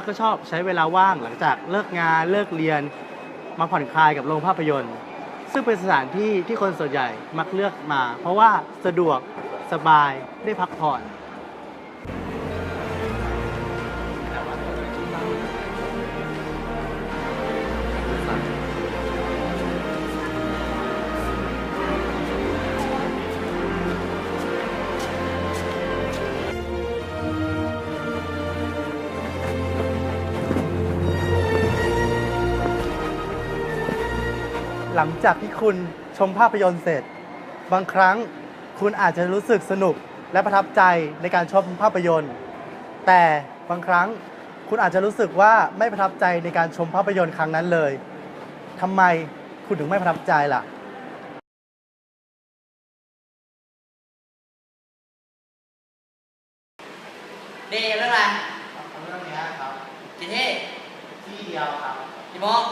กจะชอบใช้เวลาว่างหลังจากเลิกงานเลิกเรียน มาผ่อนคลายกับโรงภาพยนตร์ ซึ่งเป็นสถานที่ที่คนส่วนใหญ่มักเลือกมา เพราะว่าสะดวกสบายได้พักผ่อน ลังจากที่คุณชมภาพยนตร์เสร็จ บางครั้งคุณอาจจะรู้สึกสนุกและประทับใจในการชมภาพยนตร์ แต่บางครั้งคุณอาจจะรู้สึกว่าไม่ประทับใจในการชมภาพยนตร์ครั้งนั้นเลย ทำไมคุณถึงไม่ประทับใจล่ะเดย์เรื่องอะไรเรื่องนี้ครับกี่ที่ที่เดียวครับกี่โมง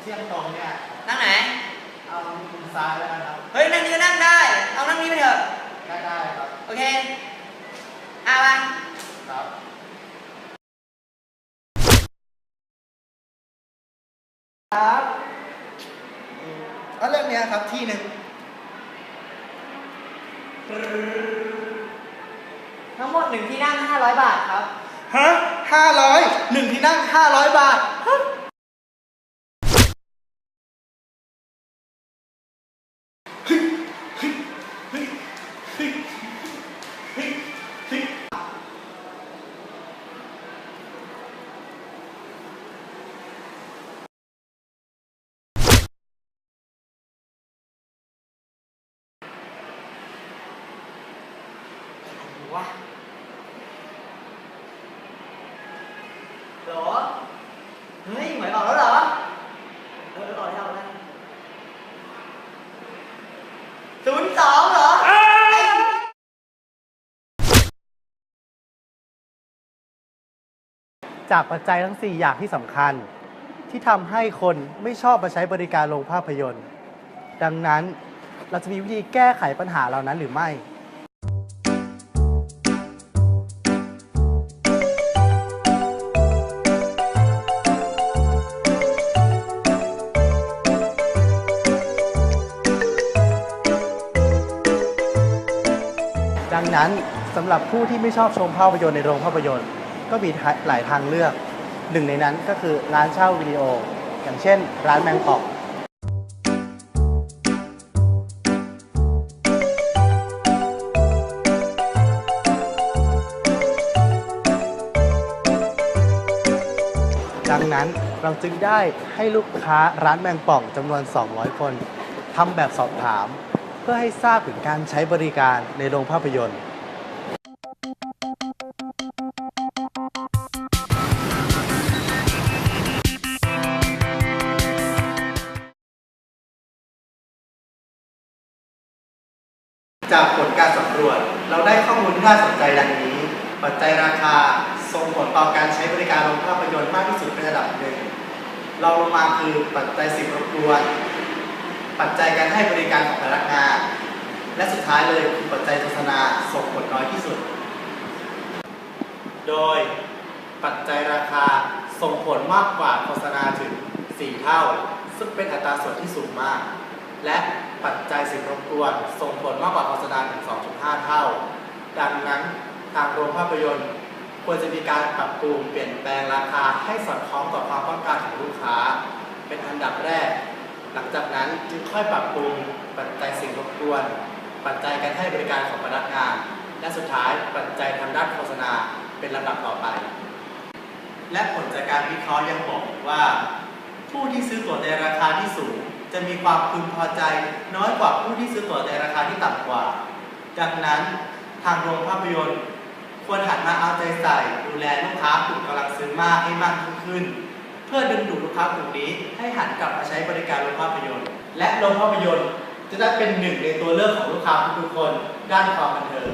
เที่ยงตรงเนี่ย นั่งไหน เอามุมซ้ายแล้วกันครับ เฮ้ยนั่งนี้ก็นั่งได้ เอานั่งนี้ไปเถอะ ได้ได้ครับ โอเคอะมาครับครับก็เรื่องเนี้ยครับที่หนึ่งทั้งหมดหนึ่งที่นั่ง500 บาทครับ ฮะห้าร้อยหนึ่งที่นั่งห้าร้อยบาท วะหรอ เฮ้ยหมายออกแล้วเหรอ เออออกแล้วออกแล้วศูนย์สองเหรอจากปัจจัยทั้ง 4 อย่างที่สำคัญ ที่ทำให้คนไม่ชอบมาใช้บริการโรงภาพยนตร์ ดังนั้นเราจะมีวิธีแก้ไขปัญหาเหล่านั้นหรือไม่ ดังนั้นสำหรับผู้ที่ไม่ชอบชมภาพยนตร์ในโรงภาพยนตร์ ก็มีหลายทางเลือก หนึ่งในนั้นก็คือร้านเช่าวิดีโอ อย่างเช่น ร้านแมงป่องดังนั้นเราจึงได้ให้ลูกค้าร้านแมงป่องจำนวน 200 คนทำแบบสอบถาม พื่อให้ทราบถึงการใช้บริการในโรงภาพยนตร์ จากผลการสำรวจเราได้ข้อมูลที่น่าสนใจดังนี้ ปัจจัยราคาส่งผลต่อการใช้บริการโรงภาพยนตร์มากที่สุดเป็นระดับหนึ่งรองลงมาคือปัจจัยสิ่งรบกวน ปัจจัยการให้บริการของพนักงาน และสุดท้ายเลยคือปัจจัยโฆษณาส่งผลน้อยที่สุด โดยปัจจัยราคาส่งผลมากกว่าโฆษณาถึง 4 เท่า ซึ่งเป็นอัตราส่วนที่สูงมาก และปัจจัยสิ่งรบกวนส่งผลมากกว่าโฆษณาถึง 2.5 เท่า ดังนั้นทางโรงภาพยนตร์ควรจะมีการปรับปรุงเปลี่ยนแปลงราคาให้สอดคล้องต่อความต้องการของลูกค้า เป็นอันดับแรก หลังจากนั้นจึงค่อยปรับปรุงปัจจัยสิ่งรบกวน ปัจจัยการให้บริการของพนักงาน และสุดท้ายปัจจัยทางด้านโฆษณาเป็นลำดับต่อไป และผลจากการวิเคราะห์ยังบอกว่า ผู้ที่ซื้อตั๋วในราคาที่สูง จะมีความพึงพอใจน้อยกว่าผู้ที่ซื้อตั๋วในราคาที่ต่ำกว่า ดังนั้นทางโรงภาพยนตร์ควรหันมาเอาใจใส่ดูแลลูกค้ากลุ่มกำลังซื้อมากให้มากขึ้น เพื่อดึงดูดลูกค้ากลุ่มนี้ ให้หันกลับมาใช้บริการโรงภาพยนตร์ และโรงภาพยนตร์ จะได้เป็นหนึ่งในตัวเลือกของลูกค้าทุกคนด้านความบันเทิง